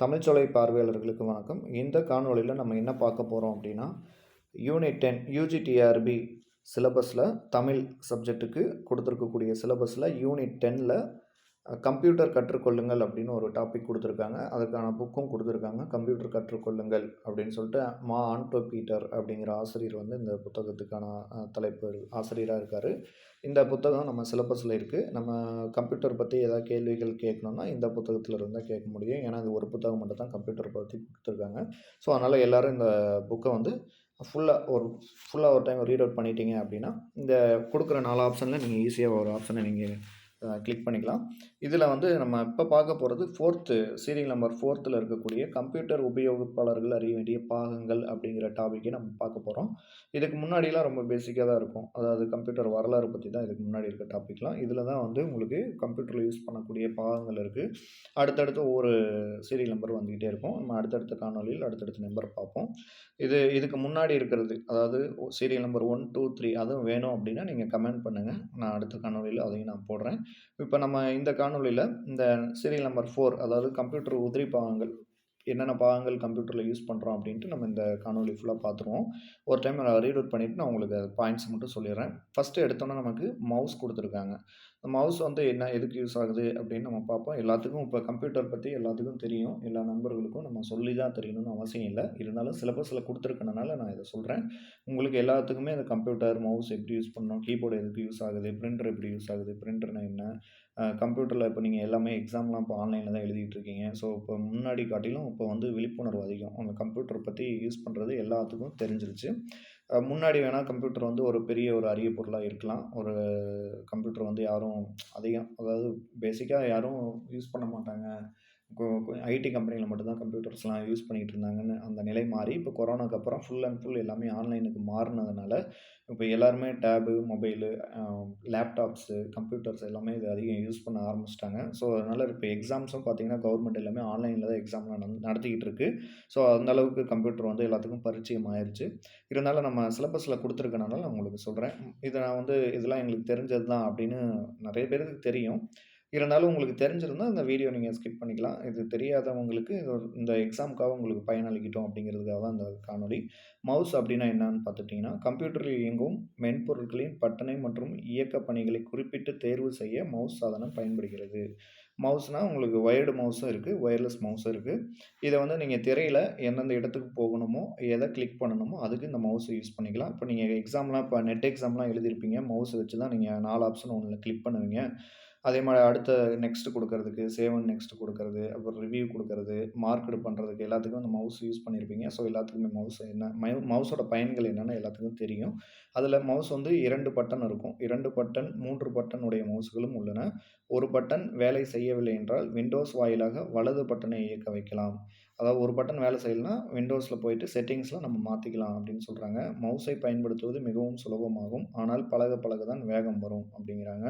தமிழ்ச்சொலை பார்வையாளர்களுக்கு வணக்கம். இந்த காணொளியில் நம்ம என்ன பார்க்க போகிறோம் அப்படின்னா யூனிட் டென் யூஜிடிஆர்பி சிலபஸில் தமிழ் சப்ஜெக்ட்டுக்கு கொடுத்துருக்கக்கூடிய சிலபஸில் யூனிட் டென்னில் கம்ப்யூட்டர் கற்றுக்கொள்ளுங்கள் அப்படின்னு ஒரு டாபிக் கொடுத்துருக்காங்க. அதுக்கான புக்கும் கொடுத்துருக்காங்க. கம்ப்யூட்டர் கற்றுக்கொள்ளுங்கள் அப்படின்னு சொல்லிட்டு மா ஆன்டோ பீட்டர் அப்படிங்கிற ஆசிரியர் வந்து இந்த புத்தகத்துக்கான தலைப்பு ஆசிரியராக இருக்கார். இந்த புத்தகம் நம்ம சிலபஸில் இருக்குது நம்ம கம்ப்யூட்டர் பற்றி ஏதாவது கேள்விகள் கேட்கணுன்னா இந்த புத்தகத்தில் இருந்தால் கேட்க முடியும். ஏன்னா இது ஒரு புத்தகம் மட்டும் தான் கம்ப்யூட்டர் பற்றி கொடுத்துருக்காங்க. ஸோ அதனால் எல்லோரும் இந்த புக்கை வந்து ஃபுல்லாக ஒரு ஃபுல்லாக ஒரு டைம் ரீட் அவுட் பண்ணிட்டீங்க அப்படின்னா இந்த கொடுக்குற நாலு ஆப்ஷனில் நீங்கள் ஈஸியாக ஒரு ஆப்ஷனை நீங்கள் கிளிக் பண்ணிக்கலாம். இதில் வந்து நம்ம இப்போ பார்க்க போகிறது ஃபோர்த்து சீரியல் நம்பர் ஃபோர்த்தில் இருக்கக்கூடிய கம்ப்யூட்டர் உபயோகிப்பாளர்கள் அறிய வேண்டிய பாகங்கள் அப்படிங்கிற டாபிக்கை நம்ம பார்க்க போகிறோம் இதுக்கு முன்னாடிலாம் ரொம்ப பேசிக்காக தான் இருக்கும். அதாவது கம்ப்யூட்டர் வரலாறு பற்றி தான் இதுக்கு முன்னாடி இருக்க டாபிக்லாம் இதில் தான் வந்து உங்களுக்கு கம்ப்யூட்டரில் யூஸ் பண்ணக்கூடிய பாகங்கள் இருக்குது அடுத்தடுத்து ஒவ்வொரு சீரியல் நம்பர் வந்துக்கிட்டே இருக்கும். நம்ம அடுத்தடுத்த காணொலியில் அடுத்தடுத்த நம்பர் பார்ப்போம். இது இதுக்கு முன்னாடி இருக்கிறது அதாவது serial number one two three அதுவும் வேணும் அப்படின்னா நீங்கள் கமெண்ட் பண்ணுங்கள் நான் அடுத்த காணொலியில் அதையும் நான் போடுறேன். இப்போ நம்ம இந்த காண காணொலியில் இந்த சீரியல் நம்பர் ஃபோர் அதாவது கம்ப்யூட்டர் உதிரி பாகங்கள் என்னென்ன பாகங்கள் கம்ப்யூட்டரில் யூஸ் பண்ணுறோம் அப்படின்ட்டு நம்ம இந்த காணொலி ஃபுல்லாக பார்த்துருவோம். ஒரு டைம் நான் ரீட் அவுட் பண்ணிவிட்டு நான் உங்களுக்கு பாயிண்ட்ஸ் மட்டும் சொல்லிடுறேன். ஃபஸ்ட்டு எடுத்தோன்னே நமக்கு மவுஸ் கொடுத்துருக்காங்க. இந்த மவுஸ் வந்து என்ன எதுக்கு யூஸ் ஆகுது அப்படின்னு நம்ம பார்ப்போம். எல்லாத்துக்கும் இப்போ கம்ப்யூட்டர் பற்றி எல்லாத்துக்கும் தெரியும். எல்லா நண்பர்களுக்கும் நம்ம சொல்லி தான் தெரியணும்னு அவசியம் இல்லை. இருந்தாலும் சிலபஸில் கொடுத்துருக்கனால நான் இதை சொல்கிறேன் உங்களுக்கு எல்லாத்துக்குமே அந்த கம்ப்யூட்டர் மவுஸ் எப்படி யூஸ் பண்ணணும் கீபோர்டு எதுக்கு யூஸ் ஆகுது பிரிண்டர் எப்படி யூஸ் ஆகுது பிரிண்டர்னா என்ன? கம்ப்யூட்டரில் இப்போ நீங்கள் எல்லாமே எக்ஸாம்லாம் இப்போ ஆன்லைனில் தான் எழுதிட்டு இருக்கீங்க. ஸோ இப்போ முன்னாடி காட்டிலும் இப்போ வந்து விழிப்புணர்வு அதிகம். அந்த கம்ப்யூட்டர் பற்றி யூஸ் பண்ணுறது எல்லாத்துக்கும் தெரிஞ்சிருச்சு. முன்னாடி வேணால் கம்ப்யூட்டர் வந்து ஒரு பெரிய ஒரு அரிய பொருளாக இருக்கலாம். ஒரு கம்ப்யூட்டர் வந்து யாரும் அதிகம் அதாவது பேசிக்காக யாரும் யூஸ் பண்ண மாட்டாங்க. ஐடி கம்பெனியில் மட்டும்தான் கம்ப்யூட்டர்ஸ்லாம் யூஸ் பண்ணிகிட்டு இருந்தாங்கன்னு அந்த நிலை மாறி இப்போ கொரோனாக்கு அப்புறம் ஃபுல் அண்ட் ஃபுல் எல்லாமே ஆன்லைனுக்கு மாறினதுனால இப்போ எல்லாருமே டேபு மொபைலு லேப்டாப்ஸு கம்ப்யூட்டர்ஸ் எல்லாமே இது அதிகம் யூஸ் பண்ண ஆரம்பிச்சிட்டாங்க. ஸோ அதனால் இப்போ எக்ஸாம்ஸும் பார்த்திங்கன்னா கவர்மெண்ட் எல்லாமே ஆன்லைனில் தான் எக்ஸாம்லாம் நடந்து நடத்திக்கிட்டு இருக்கு ஸோ அந்த அளவுக்கு கம்ப்யூட்டர் வந்து எல்லாத்துக்கும் பரிச்சயம் ஆயிடுச்சு இருந்தாலும் நம்ம சிலபஸில் கொடுத்துருக்கனால நான் உங்களுக்கு சொல்கிறேன் இதை நான் வந்து இதெல்லாம் எங்களுக்கு தெரிஞ்சது தான் அப்படின்னு நிறைய பேருக்கு தெரியும். இருந்தாலும் உங்களுக்கு தெரிஞ்சிருந்தால் இந்த வீடியோ நீங்கள் ஸ்கிப் பண்ணிக்கலாம். இது தெரியாதவங்களுக்கு இது இந்த எக்ஸாமுக்காக உங்களுக்கு பயனளிக்கட்டும் அப்படிங்கிறதுக்காக தான் இந்த காணொளி. மவுஸ் அப்படின்னா என்னன்னு பார்த்துட்டிங்கன்னா கம்ப்யூட்டரில் இயங்கும் மென்பொருட்களின் பட்டனை மற்றும் இயக்க பணிகளை குறிப்பிட்டு தேர்வு செய்ய மவுஸ் சாதனம் பயன்படுகிறது. மவுஸ்னால் உங்களுக்கு ஒயர்டு மவுஸும் இருக்குது ஒயர்லெஸ் மவுஸும் இருக்குது இதை வந்து நீங்கள் திரையில் எந்தெந்த இடத்துக்கு போகணுமோ எதை கிளிக் பண்ணணுமோ அதுக்கு இந்த மவுஸை யூஸ் பண்ணிக்கலாம். இப்போ நீங்கள் எக்ஸாம்லாம் இப்போ நெட் எக்ஸாம்லாம் எழுதியிருப்பீங்க. மவுஸ் வச்சு தான் நீங்கள் நாலு ஆப்ஷன் ஒன்றில் கிளிக் பண்ணுவீங்க. அதே மாதிரி அடுத்த நெக்ஸ்ட் கொடுக்கறதுக்கு சேவன் நெக்ஸ்ட் கொடுக்கறது அப்புறம் ரிவ்யூ கொடுக்கறது மார்க்கெட் பண்ணுறதுக்கு எல்லாத்துக்கும் அந்த மவுஸ் யூஸ் பண்ணியிருப்பீங்க ஸோ எல்லாத்துக்குமே மவுஸ் என்ன மவுஸோட பயன்கள் என்னென்னு எல்லாத்துக்கும் தெரியும். அதில் மவுஸ் வந்து இரண்டு பட்டன் இருக்கும். இரண்டு பட்டன் மூன்று பட்டனுடைய மவுஸ்களும் உள்ளன. ஒரு பட்டன் வேலை செய்யவில்லை என்றால் விண்டோஸ் வாயிலாக வலது பட்டனை இயக்க வைக்கலாம். அதாவது ஒரு பட்டன் வேலை செய்யலைன்னா விண்டோஸில் போயிட்டு செட்டிங்ஸில் நம்ம மாற்றிக்கலாம் அப்படின்னு சொல்கிறாங்க மவுஸை பயன்படுத்துவது மிகவும் சுலபமாகும். ஆனால் பழக பழக தான் வேகம் வரும் அப்படிங்கிறாங்க.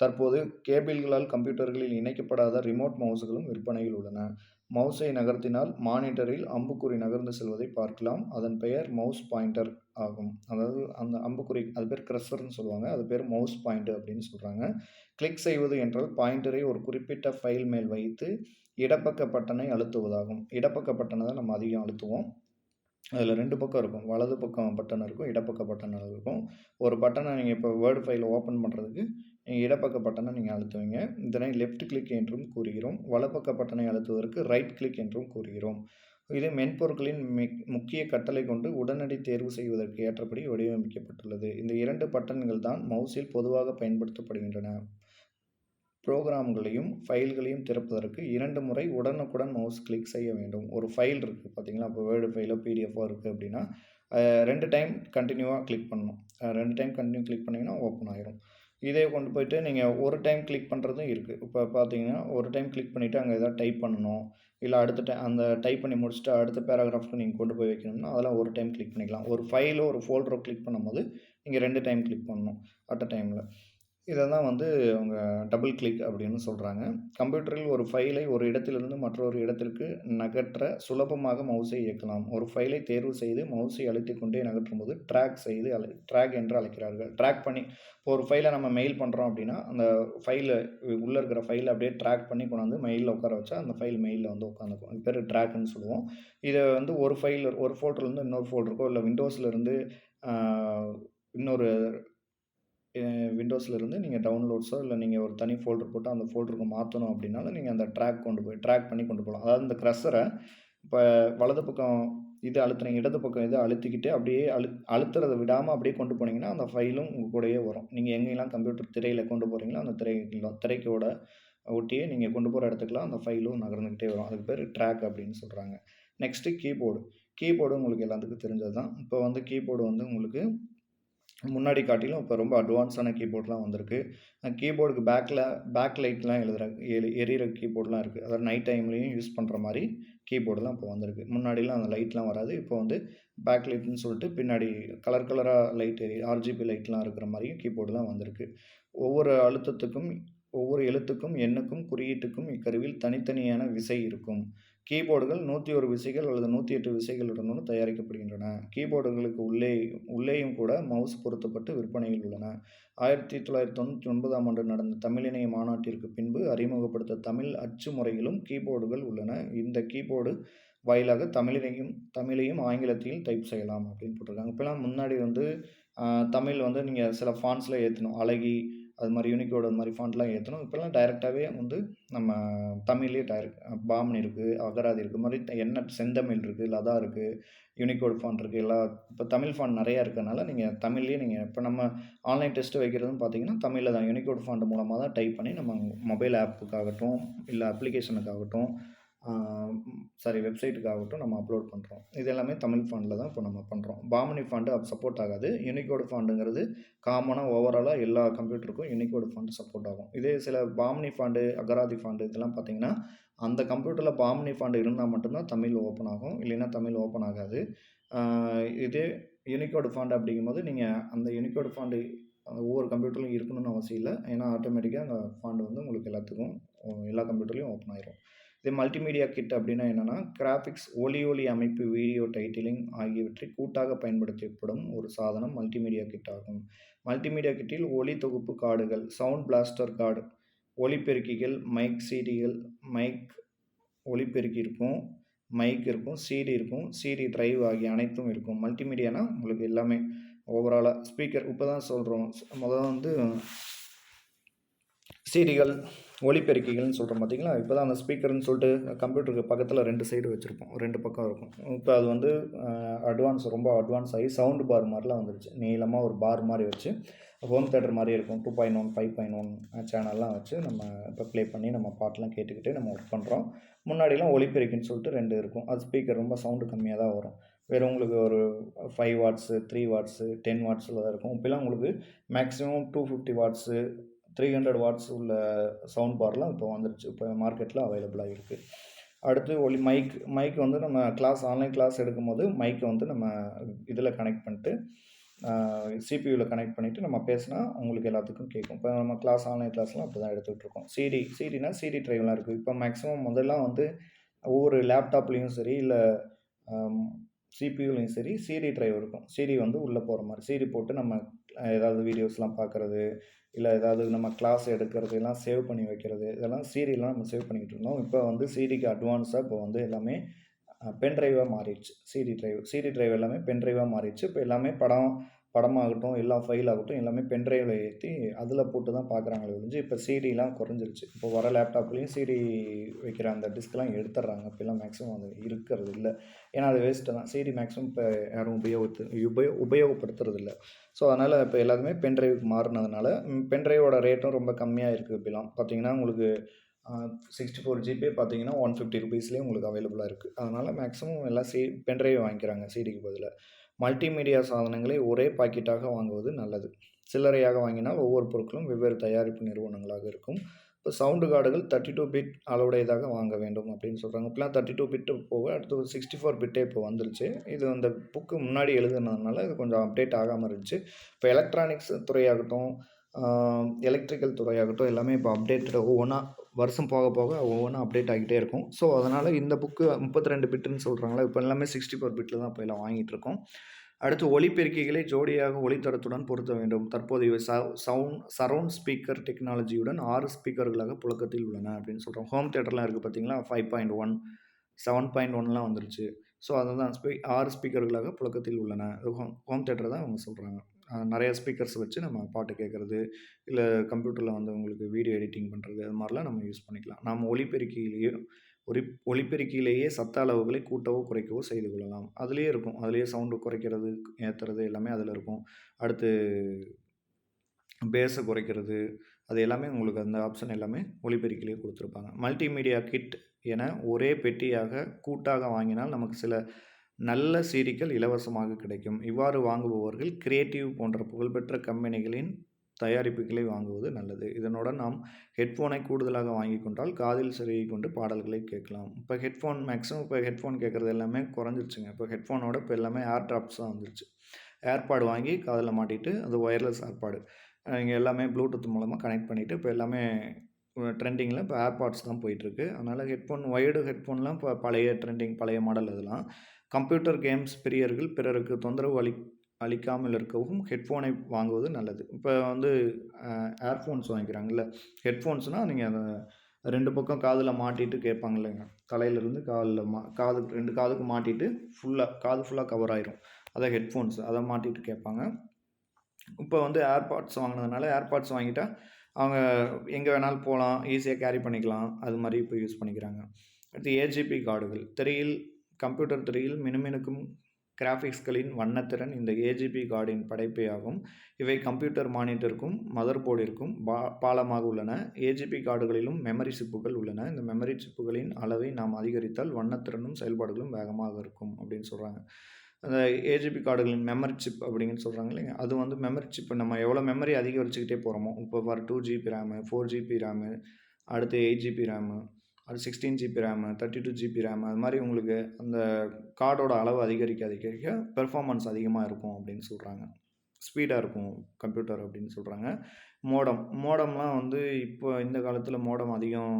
தற்போது கேபிள்களால் கம்ப்யூட்டர்களில் இணைக்கப்படாத ரிமோட் மவுஸ்களும் விற்பனையில் உள்ளன. மவுஸை நகர்த்தினால் மானிட்டரில் அம்புக்குறி நகர்ந்து செல்வதை பார்க்கலாம். அதன் பெயர் மவுஸ் பாயிண்டர் ஆகும். அதாவது அந்த அம்புக்குறி அது பேர் க்ரஷர்னு சொல்லுவாங்க. அது பேர் மவுஸ் பாயிண்டர் அப்படின்னு சொல்கிறாங்க கிளிக் செய்வது என்றால் பாயிண்டரை ஒரு குறிப்பிட்ட ஃபைல் மேல் வைத்து இடப்பக்க பட்டனை அழுத்துவதாகும். இடப்பக்க பட்டனை தான் நம்ம அதிகம் அழுத்துவோம். அதில் ரெண்டு பக்கம் இருக்கும். வலது பக்கம் பட்டன் இருக்கும் இடப்பக்க பட்டன் இருக்கும். ஒரு பட்டனை நீங்கள் இப்போ வேர்டு ஃபைலை ஓப்பன் பண்ணுறதுக்கு இடப்பக்க பட்டனை நீங்கள் அழுத்துவீங்க. இதனை லெஃப்ட் கிளிக் என்றும் கூறுகிறோம். வலப்பக்க பட்டனை அழுத்துவதற்கு ரைட் கிளிக் என்றும் கூறுகிறோம். இது மென்பொருட்களின் முக்கிய கட்டளை கொண்டு உடனடி தேர்வு செய்வதற்கு ஏற்றபடி வடிவமைக்கப்பட்டுள்ளது. இந்த இரண்டு பட்டன்கள் தான் மவுஸில் பொதுவாக பயன்படுத்தப்படுகின்றன. ப்ரோக்ராம்களையும் ஃபைல்களையும் திறப்பதற்கு இரண்டு முறை உடனுக்குடன் மவுஸ் கிளிக் செய்ய வேண்டும். ஒரு ஃபைல் இருக்குது பார்த்தீங்களா? இப்போ வேர்டு ஃபைலோ பிடிஎஃபோ இருக்குது அப்படின்னா ரெண்டு டைம் கண்டினியூவாக கிளிக் பண்ணணும். ரெண்டு டைம் கண்டினியூ கிளிக் பண்ணிங்கன்னா ஓப்பன் ஆயிரும். இதே கொண்டு போயிட்டு நீங்கள் ஒரு டைம் கிளிக் பண்ணுறதும் இருக்குது இப்போ பார்த்தீங்கன்னா ஒரு டைம் கிளிக் பண்ணிவிட்டு அங்கே எதாவது டைப் பண்ணணும். இல்லை அடுத்த டை அந்த டைப் பண்ணி முடிச்சுட்டு அடுத்த பேராகிராஃப்க்கு நீங்கள் கொண்டு போய் வைக்கணும்னா அதெல்லாம் ஒரு டைம் கிளிக் பண்ணிக்கலாம். ஒரு ஃபைலோ ஒரு ஃபோல்டரோ கிளிக் பண்ணும்போது நீங்கள் ரெண்டு டைம் கிளிக் பண்ணணும். அட் அ டைமில் இதை தான் வந்து அவங்க டபுள் கிளிக் அப்படின்னு சொல்கிறாங்க கம்ப்யூட்டரில் ஒரு ஃபைலை ஒரு இடத்திலிருந்து மற்றொரு இடத்திற்கு நகற்ற சுலபமாக மவுஸை இயக்கலாம். ஒரு ஃபைலை தேர்வு செய்து மவுஸை அழுத்தி கொண்டே நகற்றும் போது ட்ராக் செய்து அழை ட்ராக் என்று அழைக்கிறார்கள். ட்ராக் பண்ணி இப்போ ஒரு ஃபைலை நம்ம மெயில் பண்ணுறோம் அப்படின்னா அந்த ஃபைலை உள்ளே இருக்கிற ஃபைலை அப்படியே ட்ராக் பண்ணி கொண்டாந்து மெயிலில் உட்கார வச்சா அந்த ஃபைல் மெயிலில் வந்து உட்காந்துக்கும். இது பேர் ட்ராக்னு சொல்லுவோம். இதை வந்து ஒரு ஃபைல் ஒரு ஃபோல்டர்லேருந்து இன்னொரு ஃபோல்டருக்கோ இல்லை விண்டோஸ்லேருந்து இன்னொரு விண்டோஸ்லேருந்து நீங்கள் டவுன்லோட்ஸோ இல்லை நீங்கள் ஒரு தனி ஃபோல்டர் போட்டு அந்த ஃபோல்டருக்கு மாற்றணும் அப்படின்னாலும் நீங்கள் அந்த ட்ராக் கொண்டு போய் ட்ராக் பண்ணி கொண்டு போகலாம் அதாவது இந்த க்ரஷரை இப்போ வலது பக்கம் இது அழுத்துனீங்க இடது பக்கம் இதை அழுத்திக்கிட்டு அப்படியே அழு அழுத்துறதை விடாமல் அப்படியே கொண்டு போனீங்கன்னா அந்த ஃபைலும் உங்கள் கூடயே வரும். நீங்கள் எங்கெல்லாம் கம்ப்யூட்டர் திரையில் கொண்டு போகிறீங்களோ அந்த திரை திரைக்கோட ஒட்டியே நீங்கள் கொண்டு போகிற இடத்துக்குலாம் அந்த ஃபைலும் நகர்ந்துக்கிட்டே வரும். அதுக்கு பேர் ட்ராக் அப்படின்னு சொல்கிறாங்க நெக்ஸ்ட்டு கீபோர்டு கீபோர்டு உங்களுக்கு எல்லாத்துக்கும் தெரிஞ்சது தான் இப்போ வந்து கீபோர்டு வந்து உங்களுக்கு முன்னாடி காட்டிலும் இப்போ ரொம்ப அட்வான்ஸான கீபோர்ட்லாம் வந்திருக்கு. கீபோர்டுக்கு பேக்கில் பேக் லைட்லாம் எழுதுகிற எரி எரியிற கீபோர்ட்லாம் இருக்குது அதாவது நைட் டைம்லேயும் யூஸ் பண்ணுற மாதிரி கீபோர்டுலாம் இப்போ வந்திருக்கு. முன்னாடிலாம் அந்த லைட்லாம் வராது. இப்போ வந்து பேக் லைட்னு சொல்லிட்டு பின்னாடி கலர் கலராக லைட் எரி ஆர்ஜிபி லைட்லாம் இருக்கிற மாதிரியும் கீபோர்டுலாம் வந்திருக்கு. ஒவ்வொரு அழுத்தத்துக்கும் ஒவ்வொரு எழுத்துக்கும் எண்ணுக்கும் குறியீட்டுக்கும் இக்கருவியில் தனித்தனியான விசை இருக்கும். கீபோர்டுகள் நூற்றி ஒரு விசைகள் அல்லது நூற்றி எட்டு விசைகளுடனும் தயாரிக்கப்படுகின்றன. கீபோர்டுகளுக்கு உள்ளே உள்ளேயும் கூட மவுஸ் பொருத்தப்பட்டு விற்பனையில் உள்ளன. ஆயிரத்தி தொள்ளாயிரத்தி தொண்ணூற்றி ஒன்பதாம் ஆண்டு நடந்த தமிழிணைய மாநாட்டிற்கு பின்பு அறிமுகப்படுத்த தமிழ் அச்சு முறையிலும் கீபோர்டுகள் உள்ளன. இந்த கீபோர்டு வாயிலாக தமிழினையும் தமிழையும் ஆங்கிலத்தையும் டைப் செய்யலாம் அப்படின்னு போட்டிருக்காங்க. இப்போலாம் முன்னாடி வந்து தமிழ் வந்து நீங்கள் சில ஃபான்ஸில் ஏற்றணும் அழகி அது மாதிரி யூனிக்கோடு அது மாதிரி ஃபாண்ட்லாம் ஏற்றணும் இப்போல்லாம் டைரெக்டாகவே வந்து நம்ம தமிழ்லேயே டைரக்ட் பாமன் இருக்குது அகராதி இருக்குது மாதிரி என்ன செந்தமிழ் இருக்குது லதா இருக்குது யூனிகோட் ஃபாண்ட் இருக்குது எல்லா இப்போ தமிழ் ஃபாண்ட் நிறையா இருக்கனால நீங்கள் தமிழ்லேயே நீங்கள் இப்போ நம்ம ஆன்லைன் டெஸ்ட்டு வைக்கிறதுன்னு பார்த்தீங்கன்னா தமிழில் தான் யூனிகோட் ஃபாண்ட் மூலமாக தான் டைப் பண்ணி நம்ம மொபைல் ஆப்புக்காகட்டும் இல்லை அப்ளிகேஷனுக்காகட்டும் சாரி வெப்சைட்டுக்காகட்டும் நம்ம அப்லோட் பண்ணுறோம் இது எல்லாமே தமிழ் ஃபாண்டில் தான் இப்போ நம்ம பண்ணுறோம் பாமனி ஃபாண்டு அது சப்போர்ட் ஆகாது. யூனிகோடு ஃபாண்டுங்கிறது காமனாக ஓவராலாக எல்லா கம்ப்யூட்டருக்கும் யூனிகோடு ஃபாண்டு சப்போர்ட் ஆகும். இதே சில பாமனி ஃபாண்டு அகராதி ஃபாண்டு இதெல்லாம் பார்த்தீங்கன்னா அந்த கம்ப்யூட்டரில் பாமனி ஃபாண்டு இருந்தால் மட்டும்தான் தமிழ் ஓப்பன் ஆகும். இல்லைன்னா தமிழ் ஓப்பன் ஆகாது. இதே யூனிகோடு ஃபாண்டு அப்படிங்கும்போது நீங்கள் அந்த யூனிகோடு ஃபாண்டு ஒவ்வொரு கம்ப்யூட்டர்லையும் இருக்கணும்னு அவசியம் இல்லை. ஏன்னா ஆட்டோமேட்டிக்காக அந்த ஃபாண்டு வந்து உங்களுக்கு எல்லாத்துக்கும் எல்லா கம்ப்யூட்டர்லேயும் ஓப்பன் ஆயிரும். இது மல்டிமீடியா கிட் அப்படின்னா என்னென்னா கிராஃபிக்ஸ் ஒலி ஒலி அமைப்பு வீடியோ டைட்டிலிங் ஆகியவற்றை கூட்டாக பயன்படுத்தப்படும் ஒரு சாதனம் மல்டிமீடியா கிட் ஆகும். மல்டிமீடியா கிட்டில் ஒலி தொகுப்பு கார்டுகள் சவுண்ட் பிளாஸ்டர் கார்டு ஒலிபெருக்கிகள் மைக் சிடிகள் மைக் ஒலிபெருக்கி இருக்கும் மைக் இருக்கும் சிடி இருக்கும் சிடி டிரைவ் ஆகிய அனைத்தும் இருக்கும். மல்டிமீடியானா உங்களுக்கு எல்லாமே ஓவராலாக ஸ்பீக்கர் இப்போ தான் சொல்கிறோம் முதல்ல வந்து சிடிகள் ஒலிபெருக்கிகள்னு சொல்கிறோம் பார்த்தீங்களா இப்போ தான் அந்த ஸ்பீக்கர்னு சொல்லிட்டு கம்ப்யூட்டருக்கு பக்கத்தில் ரெண்டு சைடு வச்சுருப்போம். ரெண்டு பக்கம் இருக்கும். இப்போ அது வந்து அட்வான்ஸ் ரொம்ப அட்வான்ஸ் ஆகி சவுண்டு பார் மாதிரிலாம் வந்துருச்சு. நீளமாக ஒரு பார் மாதிரி வச்சு ஹோம் தேட்டர் மாதிரி இருக்கும். Two point one five point one சேனல்லாம் வச்சு நம்ம இப்போ ப்ளே பண்ணி நம்ம பாட்டெலாம் கேட்டுக்கிட்டு நம்ம ஒர்க் பண்ணுறோம் முன்னாடிலாம் ஒலிபெருக்கின்னு சொல்லிட்டு ரெண்டு இருக்கும். அது ஸ்பீக்கர் ரொம்ப சவுண்டு கம்மியாக தான் வரும். வெறும் உங்களுக்கு ஒரு five watts three watts ten வாட்ஸில் தான் இருக்கும். இப்போலாம் உங்களுக்கு maximum two fifty watts three hundred watts உள்ள சவுண்ட் பார்லாம் இப்போ வந்துருச்சு. இப்போ மார்க்கெட்டில் அவைலபிளாக இருக்குது அடுத்து ஒலி மைக் மைக் வந்து நம்ம கிளாஸ் ஆன்லைன் கிளாஸ் எடுக்கும்போது மைக்கை வந்து நம்ம இதில் கனெக்ட் பண்ணிட்டு சிபியூவில் கனெக்ட் பண்ணிவிட்டு நம்ம பேசினா உங்களுக்கு எல்லாத்துக்கும் கேட்கும் இப்போ நம்ம கிளாஸ் ஆன்லைன் கிளாஸ்லாம் அப்படி தான் எடுத்துகிட்ருக்கோம் சிடி சிடினா சிடி ட்ரைவ்லாம் இருக்குது இப்போ மேக்ஸிமம் முதல்லாம் வந்து ஒவ்வொரு லேப்டாப்லேயும் சரி இல்லை சிபியூலையும் சரி சிடி ட்ரைவ் இருக்கும். சிடி வந்து உள்ளே போகிற மாதிரி. சிடி போட்டு நம்ம ஏதாவது வீடியோஸ்லாம் பார்க்குறது இல்லை ஏதாவது நம்ம கிளாஸ் எடுக்கிறது எல்லாம் சேவ் பண்ணி வைக்கிறது இதெல்லாம் சீரியெல்லாம் நம்ம சேவ் பண்ணிக்கிட்டு இருந்தோம். இப்போ வந்து சிடிக்கு அட்வான்ஸாக இப்போ வந்து எல்லாமே பென் ட்ரைவாக மாறிடுச்சு. சிடி ட்ரைவ் சிடி ட்ரைவ் எல்லாமே பென் ட்ரைவாக மாறிடுச்சு. இப்போ எல்லாமே படம் படமாகட்டும் எல்லா ஃபைல் ஆகட்டும் எல்லாமே பென்ட்ரைவில் ஏற்றி அதில் போட்டு தான் பார்க்குறாங்களே ஒழிஞ்சு இப்போ சிடிலாம் குறைஞ்சிருச்சு. இப்போ வர லேப்டாப்லேயும் சிடி வைக்கிற அந்த டிஸ்க்லாம் எடுத்துடுறாங்க. இப்போலாம் மேக்ஸிமம் அது இருக்கிறது இல்லை. ஏன்னா அது வேஸ்ட்டு தான். சிடி மேக்ஸிமம் இப்போ யாரும் உபயோகத்து உபயோ உபயோகப்படுத்துறது இல்லை ஸோ அதனால் இப்போ எல்லாருமே பென் ட்ரைவுக்கு மாறினதுனால பென் ட்ரைவோட ரேட்டும் ரொம்ப கம்மியாக இருக்குது இப்போலாம் பார்த்தீங்கன்னா உங்களுக்கு சிக்ஸ்டி ஃபோர் ஜிபி பார்த்தீங்கன்னா ஒன் ஃபிஃப்டி ருபீஸ்லேயே உங்களுக்கு அவைலபிளாக இருக்குது அதனால் மேக்ஸிமம் எல்லாம் சி பென்ட்ரைவ் வாங்கிக்கிறாங்க சிடிக்கு பதிலாக மல்டிமீடியா சாதனங்களை ஒரே பாக்கெட்டாக வாங்குவது நல்லது. சில்லறையாக வாங்கினால் ஒவ்வொரு பொருட்களும் வெவ்வேறு தயாரிப்பு நிறுவனங்களாக இருக்கும். இப்போ சவுண்டு கார்டுகள் தேர்ட்டி டூ பிட் அளவுடையதாக வாங்க வேண்டும் அப்படின்னு சொல்கிறாங்க இப்போலாம் தேர்ட்டி டூ பிட்டு போக அடுத்து ஒரு சிக்ஸ்டி ஃபோர் பிட்டே இப்போ வந்துருச்சு. இது அந்த புக்கு முன்னாடி எழுதுனதுனால இது கொஞ்சம் அப்டேட் ஆகாமல் இருந்துச்சு. இப்போ எலக்ட்ரானிக்ஸ் துறையாகட்டும் எலக்ட்ரிக்கல் துறையாகட்டும் எல்லாமே இப்போ அப்டேட்டட் ஒவ்வொன்றா வருஷம் போக போக ஒவ்வொன்றும் அப்டேட் ஆகிட்டே இருக்கும். ஸோ அதனால் இந்த புக்கு முப்பத்தி ரெண்டு பிட்டுன்னு சொல்கிறாங்களா இப்போ எல்லாமே சிக்ஸ்டி ஃபோர் பிட்டில் தான் இப்போ எல்லாம் வாங்கிட்டு இருக்கோம். அடுத்து ஒலிபெருக்கிகளை ஜோடியாக ஒளித்தரத்துடன் பொருத்த வேண்டும். தற்போதைய சவுண்ட் சரவுண்ட் ஸ்பீக்கர் டெக்னாலஜியுடன் ஆறு ஸ்பீக்கர்களாக புழக்கத்தில் உள்ளன அப்படின்னு சொல்கிறோம் ஹோம் தேட்டர்லாம் இருக்குது பார்த்தீங்களா five point one seven point ஒன்லாம் வந்துருச்சு. ஸோ அதுதான் ஸ்பீ ஆறு ஸ்பீக்கர்களாக புழக்கத்தில் உள்ளன. ஹோம் ஹோம் தேட்டர் தான் அவங்க சொல்கிறாங்க நிறைய ஸ்பீக்கர்ஸ் வச்சு நம்ம பாட்டு கேட்குறது இல்லை கம்ப்யூட்டரில் வந்து உங்களுக்கு வீடியோ எடிட்டிங் பண்ணுறது அது மாதிரிலாம் நம்ம யூஸ் பண்ணிக்கலாம். நம்ம ஒலிபெருக்கியிலேயே ஒலி ஒலிபெருக்கியிலேயே சத்த அளவுகளை கூட்டவோ குறைக்கவோ செய்து கொள்ளலாம். அதுலேயே இருக்கும். அதுலேயே சவுண்டு குறைக்கிறது ஏற்றுறது எல்லாமே அதில் இருக்கும். அடுத்து பேஸை குறைக்கிறது அது எல்லாமே உங்களுக்கு அந்த ஆப்ஷன் எல்லாமே ஒலிபெருக்கிலேயே கொடுத்துருப்பாங்க. மல்டிமீடியா கிட் என ஒரே பெட்டியாக கூட்டாக வாங்கினால் நமக்கு சில நல்ல சீடிகள் இலவசமாக கிடைக்கும். இவ்வாறு வாங்குபவர்கள் கிரியேட்டிவ் போன்ற புகழ்பெற்ற கம்பெனிகளின் தயாரிப்புகளை வாங்குவது நல்லது. இதனுடன் நாம் ஹெட்ஃபோனை கூடுதலாக வாங்கி கொண்டால் காதில் சிறையை கொண்டு பாடல்களை கேட்கலாம். இப்போ ஹெட்ஃபோன் மேக்ஸிமம் இப்போ ஹெட்ஃபோன் கேட்குறது எல்லாமே குறைஞ்சிருச்சுங்க. இப்போ ஹெட்ஃபோனோட இப்போ எல்லாமே ஏர் ட்ராப்ஸ் தான் வந்துருச்சு. ஏர்பாடு வாங்கி காதில் மாட்டிட்டு அது ஒயர்லெஸ் ஏர்பாடு இங்கே எல்லாமே ப்ளூடூத் மூலமாக கனெக்ட் பண்ணிவிட்டு இப்போ எல்லாமே ட்ரெண்டிங்கில் இப்போ ஏர்பாட்ஸ் தான் போயிட்டுருக்கு. அதனால் ஹெட்ஃபோன் ஒயர்டு ஹெட்ஃபோன்லாம் இப்போ பழைய ட்ரெண்டிங் பழைய மாடல் அதெல்லாம் கம்ப்யூட்டர் கேம்ஸ் பிரியர்கள் பிறருக்கு தொந்தரவு அளி அளிக்காமல் இருக்கவும் ஹெட்ஃபோனை வாங்குவது நல்லது. இப்போ வந்து ஏர்ஃபோன்ஸ் வாங்கிக்கிறாங்கல்ல. ஹெட்ஃபோன்ஸ்னால் நீங்கள் அந்த ரெண்டு பக்கம் காதில் மாட்டிட்டு கேட்பாங்க இல்லைங்க. தலையிலேருந்து காலில் மா காது ரெண்டு காதுக்கு மாட்டிட்டு ஃபுல்லாக காது ஃபுல்லாக கவர் ஆயிரும். அதை ஹெட்ஃபோன்ஸ் அதை மாட்டிட்டு கேட்பாங்க. இப்போ வந்து ஏர்பாட்ஸ் வாங்கினதுனால ஏர்பாட்ஸ் வாங்கிட்டால் அவங்க எங்கே வேணாலும் போகலாம் ஈஸியாக கேரி பண்ணிக்கலாம் அது மாதிரி இப்போ யூஸ் பண்ணிக்கிறாங்க. அடுத்து ஏஜிபி கார்டுகள். திரையில் கம்ப்யூட்டர் திரையில் மினுமினுக்கும் கிராஃபிக்ஸ்களின் வண்ணத்திறன் இந்த ஏஜிபி கார்டின் படைப்பே ஆகும் இவை கம்ப்யூட்டர் மானிட்டருக்கும் மதர் போர்டிற்கும் பா பாலமாக உள்ளன. ஏஜிபி கார்டுகளிலும் மெமரி சிப்புகள் உள்ளன. இந்த மெமரி சிப்புகளின் அளவை நாம் அதிகரித்தால் வண்ணத்திறனும் செயல்பாடுகளும் வேகமாக இருக்கும் அப்படின்னு சொல்கிறாங்க அந்த ஏஜிபி கார்டுகளின் மெமரி சிப் அப்படிங்கன்னு சொல்கிறாங்க இல்லைங்க. அது வந்து மெமரி சிப் நம்ம எவ்வளோ மெமரி அதிகரிச்சுக்கிட்டே போகிறோமோ இப்போ for two GB RAM four GB RAM அடுத்து எயிட் ஜிபி ரேமு அது sixteen GB RAM thirty two GB RAM அது மாதிரி உங்களுக்கு அந்த கார்டோட அளவு அதிகரிக்க அதிகரிக்க பெர்ஃபார்மன்ஸ் அதிகமாக இருக்கும் அப்படின்னு சொல்கிறாங்க ஸ்பீடாக இருக்கும் கம்ப்யூட்டர் அப்படின்னு சொல்கிறாங்க மோடம் மோடம்லாம் வந்து இப்போ இந்த காலத்தில் மோடம் அதிகம்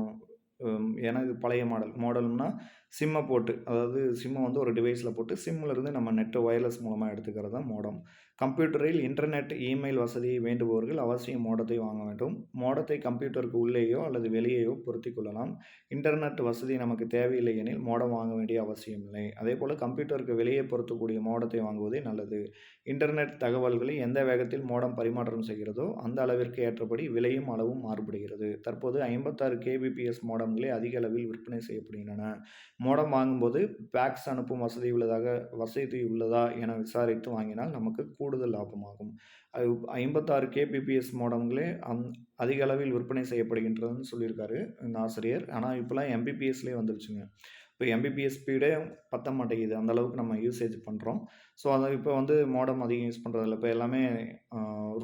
ஏன்னா இது பழைய மாடல். மாடல்னால் சிம்மை போட்டு அதாவது சிம்மை வந்து ஒரு டிவைஸில் போட்டு சிம்மில் இருந்து நம்ம நெட்டு ஒயர்லெஸ் மூலமாக எடுத்துக்கிறது தான் மோடம் கம்ப்யூட்டரில் இன்டர்நெட் இமெயில் வசதியை வேண்டுபவர்கள் அவசியம் மோடத்தை வாங்க வேண்டும். மோடத்தை கம்ப்யூட்டருக்கு உள்ளேயோ அல்லது வெளியேயோ பொருத்தி கொள்ளலாம். இன்டர்நெட் வசதி நமக்கு தேவையில்லை எனில் மோடம் வாங்க வேண்டிய அவசியம் இல்லை. அதே போல் கம்ப்யூட்டருக்கு வெளியே பொருத்தக்கூடிய மோடத்தை வாங்குவதே நல்லது. இன்டர்நெட் தகவல்களை எந்த வேகத்தில் மோடம் பரிமாற்றம் செய்கிறதோ அந்த அளவிற்கு ஏற்றபடி விலையும் அளவும் மாறுபடுகிறது. தற்போது ஐம்பத்தாறு கேபிபிஎஸ் மோடங்களே அதிக அளவில் விற்பனை செய்யப்படுகின்றன. மோடம் வாங்கும்போது பேக்ஸ் அனுப்பும் வசதி உள்ளதாக வசதி உள்ளதா என விசாரித்து வாங்கினால் நமக்கு கூடுதல் லாபமாகும். அது ஐம்பத்தாறு கேபிபிஎஸ் மோடங்களே அந் அதிக அளவில் விற்பனை செய்யப்படுகின்றதுன்னு சொல்லியிருக்காரு இந்த ஆசிரியர். ஆனால் இப்போலாம் எம்பிபிஎஸ்லேயே வந்துருச்சுங்க. இப்போ எம்பிபிஎஸ் ஸ்பீடே பத்த மாட்டேங்குது. அந்த அளவுக்கு நம்ம யூசேஜ் பண்ணுறோம் ஸோ அதை இப்போ வந்து மோடம் அதிகம் யூஸ் பண்ணுறதில்ல இப்போ எல்லாமே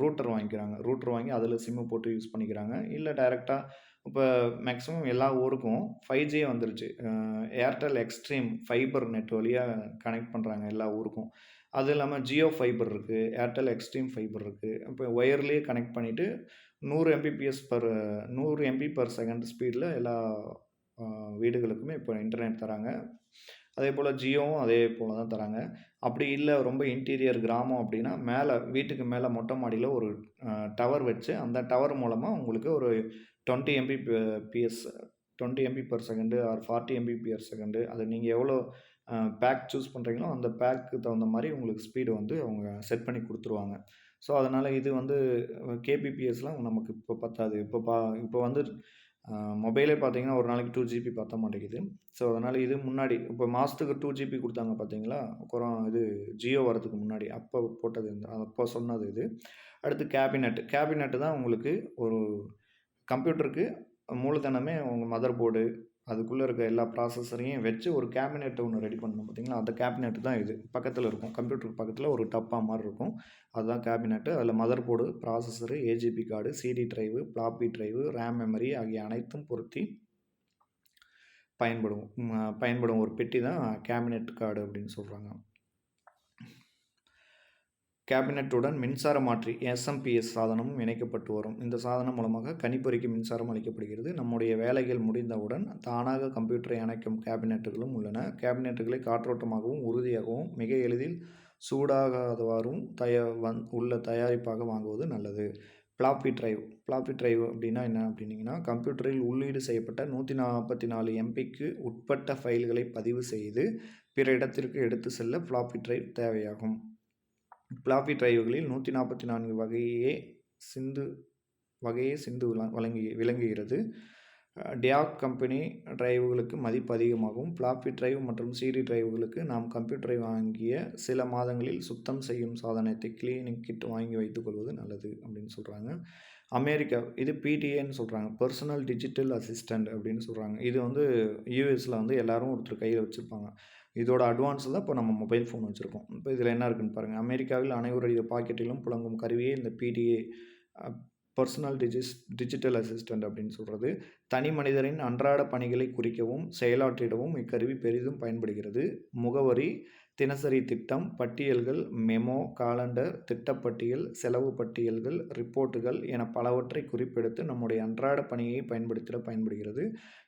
ரூட்டர் வாங்கிக்கிறாங்க. ரூட்டர் வாங்கி அதில் சிம்மு போட்டு யூஸ் பண்ணிக்கிறாங்க. இல்லை டைரெக்டாக இப்போ மேக்ஸிமம் எல்லா ஊருக்கும் ஃபைவ் ஜி வந்துருச்சு. ஏர்டெல் எக்ஸ்ட்ரீம் ஃபைபர் நெட் வழியாக கனெக்ட் பண்ணுறாங்க எல்லா ஊருக்கும். அதுவும் இல்லாமல் ஜியோ ஃபைபர் இருக்குது ஏர்டெல் எக்ஸ்ட்ரீம் ஃபைபர் இருக்குது இப்போ ஒயர்லேயே கனெக்ட் பண்ணிவிட்டு நூறு எம்பிபிஎஸ் பர் நூறு எம்பி பர் செகண்ட் ஸ்பீடில் எல்லா வீடுகளுக்குமே இப்போ இன்டர்நெட் தராங்க. அதே போல் ஜியோவும் அதே போல் தான் தராங்க. அப்படி இல்லை ரொம்ப இன்டீரியர் கிராமம் அப்படின்னா மேலே வீட்டுக்கு மேலே மொட்டை மாடியில் ஒரு டவர் வச்சு அந்த டவர் மூலமாக உங்களுக்கு ஒரு twenty MB PS twenty MB per second or forty MB per second அது நீங்கள் எவ்வளோ பேக் சூஸ் பண்ணுறீங்களோ அந்த பேக்கு தகுந்த மாதிரி உங்களுக்கு ஸ்பீடு வந்து அவங்க செட் பண்ணி கொடுத்துருவாங்க. ஸோ அதனால் இது வந்து கேபிபிஎஸ்லாம் நமக்கு இப்போ பத்தாது. இப்போ பா இப்போ வந்து மொபைலே பார்த்தீங்கன்னா ஒரு நாளைக்கு டூ ஜிபி பத்த மாட்டேங்குது. ஸோ அதனால் இது முன்னாடி இப்போ மாதத்துக்கு டூ ஜிபி கொடுத்தாங்க பார்த்தீங்களா அப்புறம் இது ஜியோ வரதுக்கு முன்னாடி அப்போ போட்டது இந்த அப்போ சொன்னது இது. அடுத்து கேபினெட் கேபினெட்டு தான் உங்களுக்கு ஒரு கம்ப்யூட்டருக்கு மூலதனமே உங்கள் மதர் போர்டு அதுக்குள்ளே இருக்க எல்லா ப்ராசஸரையும் வச்சு ஒரு கேபினெட் ஒன்று ரெடி பண்ணணும் பார்த்திங்களா அந்த கேபினெட் தான் இது. பக்கத்தில் இருக்கும். கம்ப்யூட்டருக்கு பக்கத்தில் ஒரு டப்பா மாதிரி இருக்கும். அதுதான் கேபினெட்டு அதில் motherboard processor AGP card CD drive floppy drive RAM memory ஆகிய அனைத்தும் பொருத்தி பயன்படும். பயன்படும். ஒரு பெட்டி தான் கேபினெட் கார்டு அப்படின்னு சொல்கிறாங்க கேபினட்டுடன் மின்சார மாற்றி எஸ்எம்பிஎஸ் சாதனமும் இணைக்கப்பட்டு வரும். இந்த சாதனம் மூலமாக கணிப்பொறிக்கு மின்சாரம் அளிக்கப்படுகிறது. நம்முடைய வேலைகள் முடிந்தவுடன் தானாக கம்ப்யூட்டரை அணைக்கும் கேபினட்டுகளும் உள்ளன. கேபினட்டுகளை காற்றோட்டமாகவும் உறுதியாகவும் மிக எளிதில் சூடாகாதவாறும் தய வந் உள்ள தயாரிப்பாக வாங்குவது நல்லது. ஃப்ளாப்பி டிரைவ் ஃப்ளாப்பி டிரைவ் அப்படின்னா என்ன அப்படின்னீங்கன்னா கம்ப்யூட்டரில் உள்ளீடு செய்யப்பட்ட நூற்றி நாற்பத்தி நாலு எம்பிக்கு உட்பட்ட ஃபைல்களை பதிவு செய்து பிற இடத்திற்கு எடுத்து செல்ல ஃப்ளாப்பி டிரைவ் தேவையாகும். ஃப்ளாப்பி டிரைவுகளில் நூற்றி நாற்பத்தி நான்கு வகையே சிந்து வகையே சிந்து விள- வழங்கி விளங்குகிறது. டியாக் கம்பெனி டிரைவுகளுக்கு மதிப்பு அதிகமாகும் பிளாப்பி டிரைவ் மற்றும் சிடி டிரைவுகளுக்கு நாம் கம்ப்யூட்டரை வாங்கிய சில மாதங்களில் சுத்தம் செய்யும் சாதனத்தை கிளீனிங் கிட் வாங்கி வைத்துக்கொள்வது நல்லது அப்படின்னு சொல்கிறாங்க அமெரிக்கா இது பிடிஏன்னு சொல்கிறாங்க பர்சனல் டிஜிட்டல் அசிஸ்டண்ட் அப்படின்னு சொல்கிறாங்க இது வந்து யூஎஸில் வந்து எல்லாரும் ஒருத்தர் கையில் வச்சுருப்பாங்க. இதோட அட்வான்ஸ் தான் இப்போ நம்ம மொபைல் ஃபோன் வச்சுருக்கோம். இப்போ இதில் என்ன இருக்குன்னு பாருங்கள் அமெரிக்காவில் அனைவருடைய பாக்கெட்டிலும் புழங்கும் கருவியே இந்த பிடிஏ பர்சனல் டிஜிஸ் டிஜிட்டல் அசிஸ்டண்ட் அப்படின்னு சொல்கிறது தனி மனிதரின் அன்றாட பணிகளை குறிக்கவும் செயலாற்றிடவும் இக்கருவி பெரிதும் பயன்படுகிறது. முகவரி தினசரி திட்டம் பட்டியல்கள் மெமோ காலண்டர் திட்டப்பட்டியல் செலவு பட்டியல்கள் ரிப்போர்ட்டுகள் என பலவற்றை குறிப்பெடுத்து நம்முடைய அன்றாட பணியை பயன்படுத்திட பயன்படுகிறது.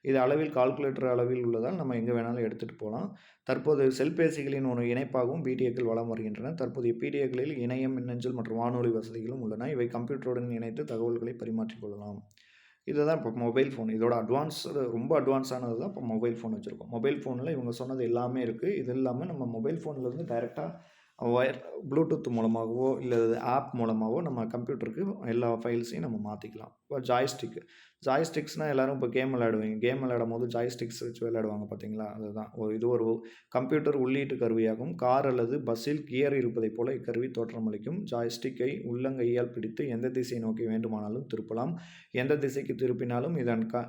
இது அளவில் கால்குலேட்டர் அளவில் உள்ளதால் நம்ம எங்கே வேணாலும் எடுத்துகிட்டு போகலாம் தற்போது செல்பேசிகளின் ஒரு இணைப்பாகவும் பிடிஏக்கள் வளம் வருகின்றன. தற்போதைய பிடிஏக்களில் இணையம் மின்னஞ்சல் மற்றும் வானொலி வசதிகளும் உள்ளன. இவை கம்ப்யூட்டருடன் இணைத்து தகவல்களை பரிமாற்றிக்கொள்ளலாம் இதுதான் இப்போ மொபைல் ஃபோன். இதோட அட்வான்ஸ் ரொம்ப அட்வான்ஸானது தான் இப்போ மொபைல் ஃபோன் வச்சுருக்கோம். மொபைல் ஃபோனில் இவங்க சொன்னது எல்லாமே இருக்குது இது இல்லாமல் நம்ம மொபைல் ஃபோன்லேருந்து டைரெக்டாக ஒயர் ப்ளூடூத் மூலமாகவோ இல்லை ஆப் மூலமாகவோ நம்ம கம்ப்யூட்டருக்கு எல்லா ஃபைல்ஸையும் நம்ம மாற்றிக்கலாம் இப்போ ஜாய்ஸ்டிக் ஜாய்ஸ்டிக்ஸ்னால் எல்லோரும் இப்போ கேம் விளையாடுவீங்க. கேம் விளையாடும் போது ஜாய்ஸ்டிக்ஸ் வச்சு விளையாடுவாங்க பார்த்தீங்களா? அதுதான். ஒரு இது ஒரு கம்ப்யூட்டர் உள்ளீட்டு கருவியாகும். கார் அல்லது பஸ்ஸில் கியர் இருப்பதைப் போல இக்கருவி தோற்றமளிக்கும் ஜாய்ஸ்டிக்கை உள்ளங்கையால் பிடித்து எந்த திசையை நோக்கி வேண்டுமானாலும் திருப்பலாம். எந்த திசைக்கு திருப்பினாலும் இதன் க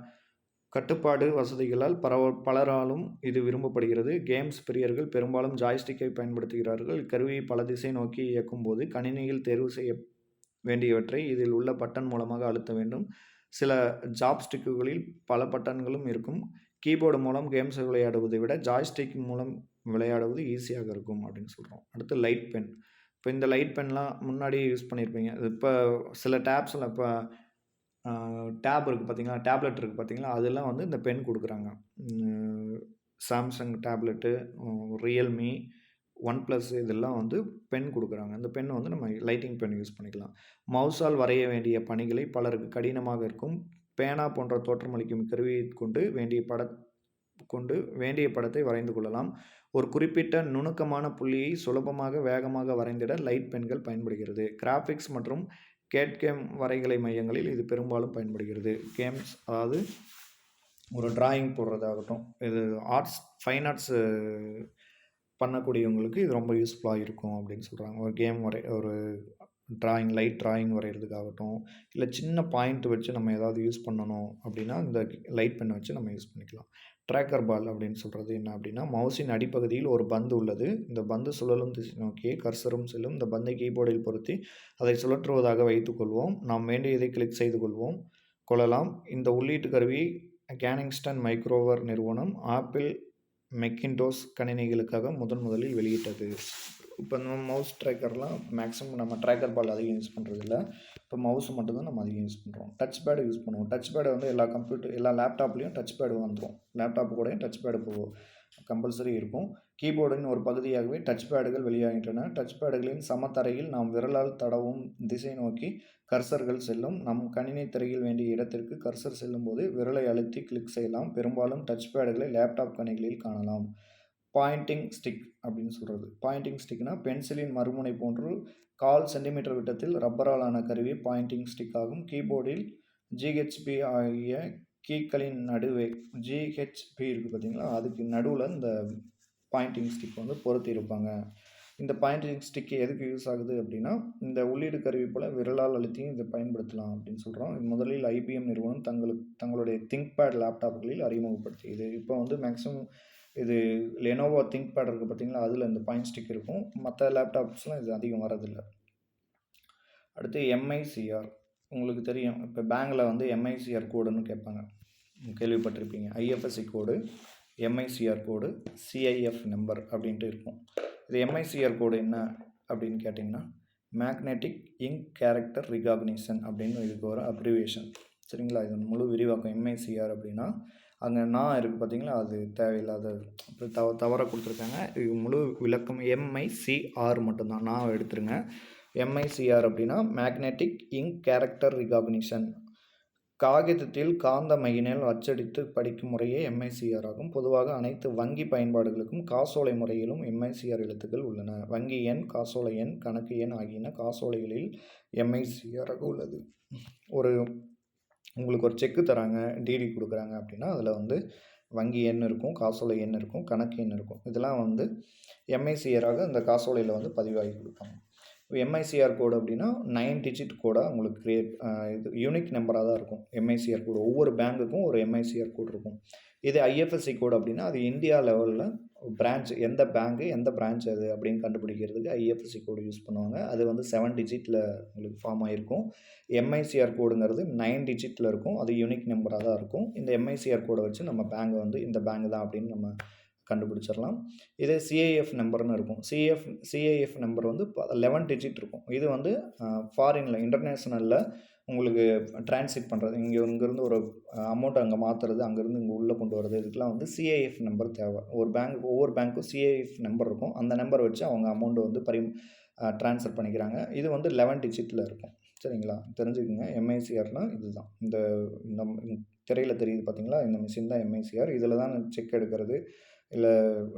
கட்டுப்பாடு வசதிகளால் பரவ பலராலும் இது விரும்பப்படுகிறது. கேம்ஸ் பிரியர்கள் பெரும்பாலும் ஜாய்ஸ்டிக்கை பயன்படுத்துகிறார்கள். இக்கருவியை பல திசை நோக்கி இயக்கும் போது கணினியில் தேர்வு செய்ய வேண்டியவற்றை இதில் உள்ள பட்டன் மூலமாக அழுத்த வேண்டும். சில ஜாப்ஸ்டிக்குகளில் பல பட்டன்களும் இருக்கும். கீபோர்டு மூலம் கேம்ஸ் விளையாடுவதை விட ஜாய்ஸ்டிக் மூலம் விளையாடுவது ஈஸியாக இருக்கும் அப்படின்னு சொல்கிறோம் அடுத்து லைட் பென். இப்போ இந்த லைட் பென்லாம் முன்னாடி யூஸ் பண்ணியிருப்பீங்க. அது இப்போ சில டேப்ஸில் இப்போ டேப் இருக்குது பார்த்தீங்களா டேப்லெட் இருக்குது பார்த்தீங்களா அதெல்லாம் வந்து இந்த பென் கொடுக்குறாங்க. Samsung tablet Realme OnePlus இதெல்லாம் வந்து பென் கொடுக்குறாங்க. இந்த பென் வந்து நம்ம லைட்டிங் பென் யூஸ் பண்ணிக்கலாம். மவுசால் வரைய வேண்டிய பணிகளை பலருக்கு கடினமாக இருக்கும். பேனா போன்ற தோற்றமளிக்கும் கருவியை கொண்டு வேண்டிய பட கொண்டு வேண்டிய படத்தை வரைந்து கொள்ளலாம். ஒரு குறிப்பிட்ட நுணுக்கமான புள்ளியை சுலபமாக வேகமாக வரைந்திட லைட் பென்கள் பயன்படுகிறது. கிராஃபிக்ஸ் மற்றும் கேட் கேம் வரைகலை மையங்களில் இது பெரும்பாலும் பயன்படுகிறது. கேம்ஸ் அதாவது ஒரு டிராயிங் போடுறதாகட்டும் இது ஆர்ட்ஸ் ஃபைன் ஆர்ட்ஸ் பண்ணக்கூடியவங்களுக்கு இது ரொம்ப யூஸ்ஃபுல்லாக இருக்கும் அப்படின்னு சொல்கிறாங்க ஒரு கேம் வரை ஒரு டிராயிங் லைட் டிராயிங் வரைகிறதுக்காகட்டும் இல்லை சின்ன பாயிண்ட் வச்சு நம்ம ஏதாவது யூஸ் பண்ணணும் அப்படின்னா இந்த லைட் பெண்ணை வச்சு நம்ம யூஸ் பண்ணிக்கலாம். ட்ராக்கர் பால் அப்படின்னு சொல்கிறது என்ன அப்படின்னா மவுஸின் அடிப்பகுதியில் ஒரு பந்து உள்ளது. இந்த பந்து சுழலும் திசை நோக்கியே கர்சரும் செல்லும். இந்த பந்தை கீபோர்டில் பொருத்தி அதை சுழற்றுவதாக வைத்துக்கொள்வோம். நாம் வேண்டியதை கிளிக் செய்து கொள்வோம். கொள்ளலாம். இந்த உள்ளீட்டு கருவி கேனிங்ஸ்டன் மைக்ரோவர் நிறுவனம் ஆப்பிள் மெக்கின்டோஸ் கணினிகளுக்காக முதன் முதலில் வெளியிட்டது. இப்போ நம்ம மவுஸ் ட்ராக்கர்லாம் மேக்ஸிமம் நம்ம ட்ராக்கர் பால் அதிகம் யூஸ் பண்ணுறதில்ல இப்போ மவுஸ் மட்டும்தான் நம்ம அதிகம் யூஸ் பண்ணுறோம் டச் பேடு யூஸ் பண்ணுவோம். டச் பேடை வந்து எல்லா கம்ப்யூட்டர் எல்லா லேப்டாப்லேயும் டச் பேடு வந்துடும் லேப்டாப் கூட டச் பேடு போகும் கம்பல்சரி இருக்கும். கீபோர்டின் ஒரு பகுதியாகவே டச் பேடுகள் வெளியாகின்றன. டச் பேடுகளின் சமத்தரையில் நாம் விரலால் தடவும் திசை நோக்கி கர்சர்கள் செல்லும். நம் கணினி திரையில் வேண்டிய இடத்திற்கு கர்சர் செல்லும்போது விரலை அழுத்தி கிளிக் செய்யலாம். பெரும்பாலும் டச் பேடுகளை லேப்டாப் கணிகளில் காணலாம். பாயிண்டிங் ஸ்டிக் அப்படின்னு சொல்கிறது பாயிண்டிங் ஸ்டிக்னா பென்சிலின் மறுமுனை போன்று கால் சென்டிமீட்டர் விட்டத்தில் ரப்பரால் ஆன கருவி பாயிண்டிங் ஸ்டிக் ஆகும். கீபோர்டில் ஜிஹெச்பி ஆகிய கீக்களின் நடுவே ஜிஹெச்பி இருக்குது பார்த்தீங்களா அதுக்கு நடுவில் இந்த பாயிண்டிங் ஸ்டிக் வந்து பொருத்தி இருப்பாங்க. இந்த பாயிண்டிங் ஸ்டிக் எதுக்கு யூஸ் ஆகுது அப்படின்னா இந்த உள்ளீடு கருவி போல் விரலால் அழுத்தியும் இதை பயன்படுத்தலாம் அப்படின்னு சொல்கிறோம் முதலில் ஐபிஎம் நிறுவனம் தங்களுக்கு தங்களுடைய திங்க்பேட் லேப்டாப்களில் அறிமுகப்படுத்தியது. இப்போ வந்து மேக்ஸிமம் இது லெனோவோ திங்க் பேட் இருக்குது பார்த்தீங்களா? அதில் இந்த பாயிண்ட் ஸ்டிக் இருக்கும். மற்ற லேப்டாப்ஸ்லாம் இது அதிகம் வரதில்லை அடுத்து எம்ஐசிஆர் உங்களுக்கு தெரியும். இப்போ பேங்கில் வந்து எம்ஐசிஆர் கோடுன்னு கேட்பாங்க. கேள்விப்பட்டிருப்பீங்க. IFSC code MICR code CIF number அப்படின்ட்டு இருக்கும். இது எம்ஐசிஆர் கோடு என்ன அப்படின்னு கேட்டிங்கன்னா மேக்னெட்டிக் இங்க் கேரக்டர் ரிகாக்னிஷன் அப்படின்னு இதுக்கு ஒரு அப்ரிவேஷன் சரிங்களா? இது முழு விரிவாக்கம் எம்ஐசிஆர் அப்படின்னா அங்கே நான் இருக்குது பார்த்தீங்களா அது தேவையில்லாத தவ தவறாக கொடுத்துருக்காங்க. இது முழு விளக்கம் எம்ஐசிஆர் மட்டும்தான். நான் எடுத்துருங்க. எம்ஐசிஆர் அப்படின்னா மேக்னெட்டிக் இங்க் கேரக்டர் ரிகாக்னிஷன் காகிதத்தில் காந்த மையினால் அச்சடித்து படிக்கும் முறையே எம்ஐசிஆர் ஆகும். பொதுவாக அனைத்து வங்கி பயன்பாடுகளுக்கும் காசோலை முறையிலும் எம்ஐசிஆர் எழுத்துக்கள் உள்ளன. வங்கி எண் காசோலை எண் கணக்கு எண் ஆகியன காசோலைகளில் எம்ஐசிஆராக உள்ளது. ஒரு உங்களுக்கு ஒரு செக்கு தராங்க டிடி கொடுக்குறாங்க அப்படின்னா அதில் வந்து வங்கி எண் இருக்கும் காசோலை எண் இருக்கும் கணக்கு எண் இருக்கும். இதெல்லாம் வந்து எம்ஐசிஆராக அந்த காசோலையில் வந்து பதிவாகி கொடுப்பாங்க. எம்ஐசிஆர் கோடு அப்படின்னா நைன் டிஜிட் கோடாக உங்களுக்கு க்ரியேட் இது யூனிக் நம்பராக தான் இருக்கும். எம்ஐசிஆர் கோடு ஒவ்வொரு பேங்க்குக்கும் ஒரு எம்ஐசிஆர் கோடு இருக்கும். இது ஐஎஃப்எஸ்சி கோடு அப்படின்னா அது இந்தியா லெவலில் பிரான்ச் எந்த பேங்க்கு எந்த பிரான்ச் அது அப்படின்னு கண்டுபிடிக்கிறதுக்கு ஐஎஃப்எஸ்சி கோடு யூஸ் பண்ணுவாங்க. அது வந்து செவன் டிஜிட்டில் உங்களுக்கு ஃபார்ம் ஆகிருக்கும் எம்ஐசிஆர் கோடுங்கிறது நைன் டிஜிட்டில் இருக்கும். அது யூனிக் நம்பராக தான் இருக்கும். இந்த எம்ஐசிஆர் கோடை வச்சு நம்ம பேங்க் வந்து இந்த பேங்க் தான் அப்படின்னு நம்ம கண்டுபிடிச்சிடலாம். இதே சிஏஎஃப் நம்பர்னு இருக்கும். சிஏஎஃப் சிஏஎஃப் நம்பர் வந்து லெவன் டிஜிட் இருக்கும். இது வந்து ஃபாரினில் இன்டர்நேஷ்னலில் உங்களுக்கு டிரான்ஸ்லேட் பண்ணுறது இங்கே இங்கேருந்து ஒரு அமௌண்ட் அங்கே மாற்றுறது அங்கேருந்து இங்கே உள்ளே கொண்டு வரது இதுக்கெலாம் வந்து சிஏஎஃப் நம்பர் தேவை. ஒரு பேங்க் ஒவ்வொரு பேங்க்கும் சிஏஎஃப் நம்பர் இருக்கும். அந்த நம்பர் வச்சு அவங்க அமௌண்ட்டை வந்து பரி ட்ரான்ஸ்ஃபர் பண்ணிக்கிறாங்க. இது வந்து லெவன் டிஜிட்டில் இருக்கும். சரிங்களா? தெரிஞ்சுக்கோங்க. எம்ஐசிஆர்னால் இதுதான். இந்த இந்த திரையில் தெரியுது பார்த்தீங்களா இந்த மிஷின் தான் எம்ஐசிஆர் இதில் தான் செக் எடுக்கிறது. இல்லை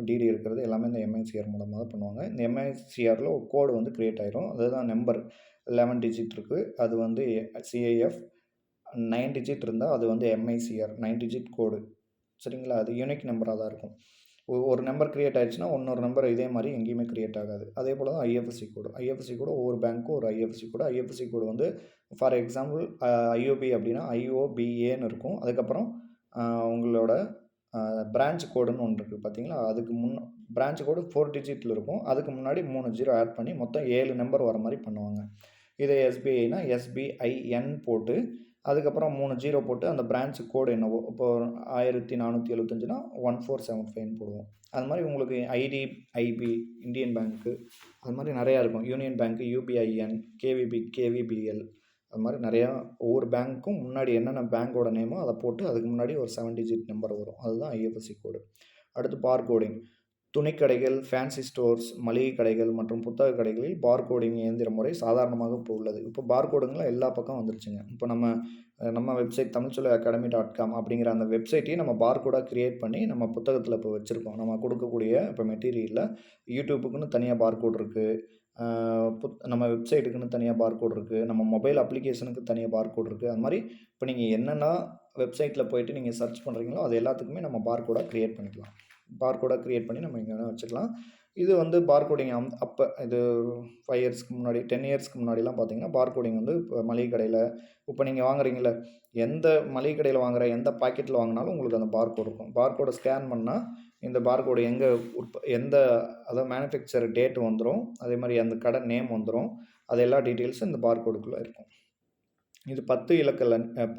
டிடி இருக்கிறது எல்லாமே இந்த எம்ஐசிஆர் மூலமாக தான் பண்ணுவாங்க. இந்த எம்ஐசிஆரில் ஒரு கோடு வந்து க்ரியேட் ஆயிரும். அதுதான் நம்பர் லெவன் டிஜிட் இருக்குது அது வந்து சிஐஎஃப் நைன் டிஜிட் இருந்தால் அது வந்து எம்ஐசிஆர் நைன் டிஜிட் கோடு சரிங்களா? அது யூனிக் நம்பராக தான் இருக்கும். ஒரு நம்பர் க்ரியேட் ஆயிடுச்சுன்னா இன்னொரு நம்பர் இதே மாதிரி எங்கேயுமே க்ரியேட் ஆகாது. அதே போல் தான் ஐஎஃப்எஸ்சி கோடு ஐஎஃப்எஸ்சி கூட ஒவ்வொரு பேங்க்கும் ஒரு ஐஎஃப்எஸ்சி கோடு ஐஎஃப்எஸ்சி கோடு வந்து ஃபார் எக்ஸாம்பிள் ஐஓபி அப்படின்னா ஐஓபிஏன்னு இருக்கும். அதுக்கப்புறம் உங்களோட பிரான்ச் கோடுன்னு ஒன்று இருக்குது பார்த்தீங்களா அதுக்கு முன் பிரான்ச் கோடு ஃபோர் டிஜிட்டில் இருக்கும். அதுக்கு முன்னாடி மூணு ஜீரோ ஆட் பண்ணி மொத்தம் ஏழு நம்பர் வர மாதிரி பண்ணுவாங்க. இதே எஸ்பிஐனா எஸ்பிஐஎன் போட்டு அதுக்கப்புறம் மூணு ஜீரோ போட்டு அந்த பிரான்ச் கோடு என்னவோ இப்போ ஆயிரத்தி நானூற்றி எழுபத்தஞ்சுனா ஒன் ஃபோர் செவன் ஃபைவ்னு போடுவோம். அது மாதிரி உங்களுக்கு ஐடி ஐபி இந்தியன் பேங்க்கு அது மாதிரி நிறையா இருக்கும். யூனியன் பேங்க்கு யூபிஐஎன் கேவிபி கேவிபிஎல் அது மாதிரி நிறையா ஒவ்வொரு பேங்க்கும் முன்னாடி என்னென்ன பேங்க்கோட நேமோ அதை போட்டு அதுக்கு முன்னாடி ஒரு செவன் டிஜிட் நம்பர் வரும். அதுதான் ஐஎஃப்எஸ்சி கோடு அடுத்து பார் கோடிங் துணிக்கடைகள் ஃபேன்சி ஸ்டோர்ஸ் மளிகை கடைகள் மற்றும் புத்தக கடைகளில் பார்கோடிங் இயந்திர முறை சாதாரணமாக இப்போ உள்ளது. இப்போ பார்கோடுங்களாம் எல்லா பக்கம் வந்துருச்சுங்க. இப்போ நம்ம நம்ம வெப்சைட் தமிழ்ச்சொல்ல அகாடமி டாட் காம் அப்படிங்கிற அந்த வெப்சைட்டையும் நம்ம பார்கோடாக க்ரியேட் பண்ணி நம்ம புத்தகத்தில் இப்போ வச்சுருக்கோம். நம்ம கொடுக்கக்கூடிய இப்போ மெட்டீரியலில் யூடியூப்புக்குன்னு தனியாக பார்கோட் இருக்குது நம்ம வெப்சைட்டுக்குன்னு தனியாக பார்கோட் இருக்குது நம்ம மொபைல் அப்ளிகேஷனுக்கு தனியாக பார்கோட் இருக்குது அது மாதிரி இப்போ நீங்கள் என்னென்னா வெப்சைட்டில் போயிட்டு நீங்கள் சர்ச் பண்ணுறீங்களோ அது எல்லாத்துக்குமே நம்ம பார்கோடாக க்ரியேட் பண்ணிக்கலாம். பார்கோடாக க்ரியேட் பண்ணி நம்ம இங்கே வச்சுக்கலாம். இது வந்து பார்கோடிங் அம் அப்போ இது ஃபைவ் இயர்ஸ்க்கு முன்னாடி டென் இயர்ஸ்க்கு முன்னாடிலாம் பார்த்தீங்கன்னா பார்கோடிங் வந்து இப்போ மளிகை கடையில் இப்போ நீங்கள் வாங்குறீங்கள எந்த மளிகை கடையில் வாங்குற எந்த பாக்கெட்டில் வாங்கினாலும் உங்களுக்கு அந்த பார்கோட் இருக்கும். பார்கோடை ஸ்கேன் பண்ணால் இந்த பார்கோடு எங்கே உற்ப எந்த அதாவது மேனுஃபேக்சர் டேட் வந்துடும் அதே மாதிரி அந்த கடை நேம் வந்துடும் அது எல்லா டீட்டெயில்ஸும் இந்த பார்கோடுக்குள்ளே இருக்கும். இது பத்து இலக்க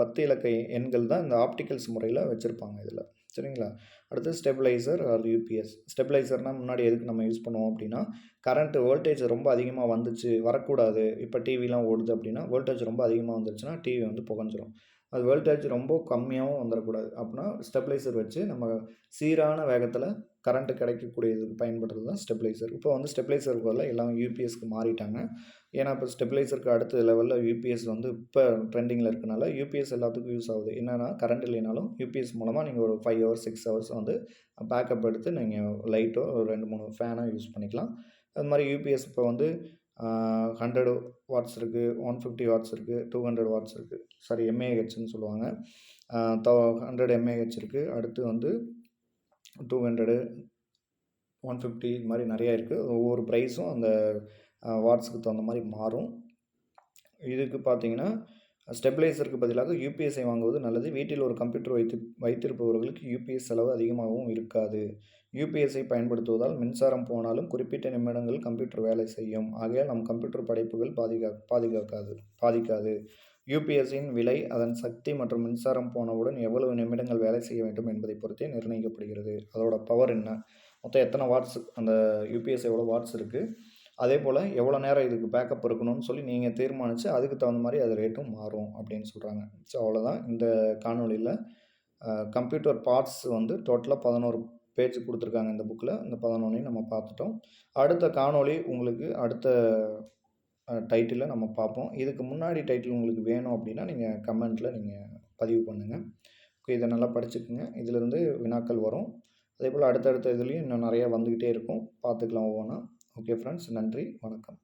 பத்து இலக்க எண்கள் தான் இந்த ஆப்டிக்கல்ஸ் முறையில் வச்சுருப்பாங்க இதில். சரிங்களா? அடுத்து ஸ்டெபிளைசர் ஆர் யூபிஎஸ் ஸ்டெபிளைசர்னால் முன்னாடி எதுக்கு நம்ம யூஸ் பண்ணுவோம் அப்படின்னா கரண்ட்டு வோல்டேஜ் ரொம்ப அதிகமாக வந்துச்சு வரக்கூடாது இப்போ டிவிலாம் ஓடுது அப்படின்னா வோல்டேஜ் ரொம்ப அதிகமாக வந்துருச்சுன்னா டிவி வந்து புகஞ்சிரும். அது வோல்டேஜ் ரொம்ப கம்மியாகவும் வந்துடக்கூடாது அப்படின்னா ஸ்டெப்லைசர் வச்சு நம்ம சீரான வேகத்தில் கரண்ட்டு கிடைக்கக்கூடியதுக்கு பயன்படுறது தான் ஸ்டெப்லைசர் இப்போ வந்து ஸ்டெபிளைசருக்கு பதிலாக எல்லாம் யூபிஎஸ்க்கு மாறிட்டாங்க. ஏன்னா இப்போ ஸ்டெப்லைசருக்கு அடுத்த லெவலில் யூபிஎஸ் வந்து இப்போ ட்ரெண்டிங்கில் இருக்கனால யூபிஎஸ் எல்லாத்துக்கும் யூஸ் ஆகுது. என்னென்னா கரண்ட் இல்லைனாலும் யூபிஎஸ் மூலமாக நீங்கள் ஒரு ஃபைவ் ஹவர்ஸ் சிக்ஸ் ஹவர்ஸ் வந்து பேக்கப் எடுத்து நீங்கள் லைட்டோ ஒரு ரெண்டு மூணு ஃபேனோ யூஸ் பண்ணிக்கலாம். அது மாதிரி யூபிஎஸ் இப்போ வந்து ஹண்ட்ரட் வாட்ஸ் இருக்குது ஒன் ஃபிஃப்டி வாட்ஸ் இருக்குது டூ ஹண்ட்ரட் வாட்ஸ் இருக்குது சாரி எம்ஏஹெச்னு சொல்லுவாங்க. தௌ ஹண்ட்ரட் எம்ஏஹெச் இருக்குது அடுத்து வந்து டூ ஹண்ட்ரடு ஒன் ஃபிஃப்டி இது மாதிரி நிறையா இருக்குது ஒவ்வொரு ப்ரைஸும் அந்த வாட்ஸுக்கு தகுந்த மாதிரி மாறும். இதுக்கு பார்த்தீங்கன்னா ஸ்டெபிளைசருக்கு பதிலாக யூபிஎஸ்ஐ வாங்குவது நல்லது. வீட்டில் ஒரு கம்ப்யூட்டர் வைத்து வைத்திருப்பவர்களுக்கு யூபிஎஸ் செலவு அதிகமாகவும் இருக்காது. யூபிஎஸ்ஐ பயன்படுத்துவதால் மின்சாரம் போனாலும் குறிப்பிட்ட நிமிடங்கள் கம்ப்யூட்டர் வேலை செய்யும். ஆகையால் நம் கம்ப்யூட்டர் படைப்புகள் பாதிக்கா பாதுகாக்காது பாதிக்காது. யூபிஎஸ்சியின் விலை அதன் சக்தி மற்றும் மின்சாரம் போனவுடன் எவ்வளவு நிமிடங்கள் வேலை செய்ய வேண்டும் என்பதை பொறுத்தே நிர்ணயிக்கப்படுகிறது. அதோட பவர் என்ன? மொத்தம் எத்தனை வாட்ஸ் அந்த யூபிஎஸ் எவ்வளோ வாட்ஸ் இருக்குது அதே போல் எவ்வளோ நேரம் இதுக்கு பேக்கப் இருக்கணும்னு சொல்லி நீங்கள் தீர்மானித்து அதுக்கு தகுந்த மாதிரி அது ரேட்டும் மாறும் அப்படின்னு சொல்கிறாங்க ஸோ அவ்வளோதான் இந்த காணொளியில் கம்ப்யூட்டர் பார்ட்ஸ் வந்து டோட்டலாக பதினோரு பேஜ் கொடுத்துருக்காங்க இந்த புக்கில் இந்த பதினொன்றையும் நம்ம பார்த்துட்டோம். அடுத்த காணொளி உங்களுக்கு அடுத்த டைட்டிலில் நம்ம பார்ப்போம். இதுக்கு முன்னாடி டைட்டில் உங்களுக்கு வேணும் அப்படின்னா நீங்கள் கமெண்ட்டில் நீங்கள் பதிவு பண்ணுங்கள் ஓகே இதை நல்லா படிச்சுக்குங்க. இதிலேருந்து வினாக்கள் வரும். அதே போல் அடுத்தடுத்த இதுலேயும் இன்னும் நிறையா வந்துக்கிட்டே இருக்கும். பார்த்துக்கலாம் ஒவ்வொன்றா ஓகே ஃப்ரெண்ட்ஸ் நன்றி வணக்கம்.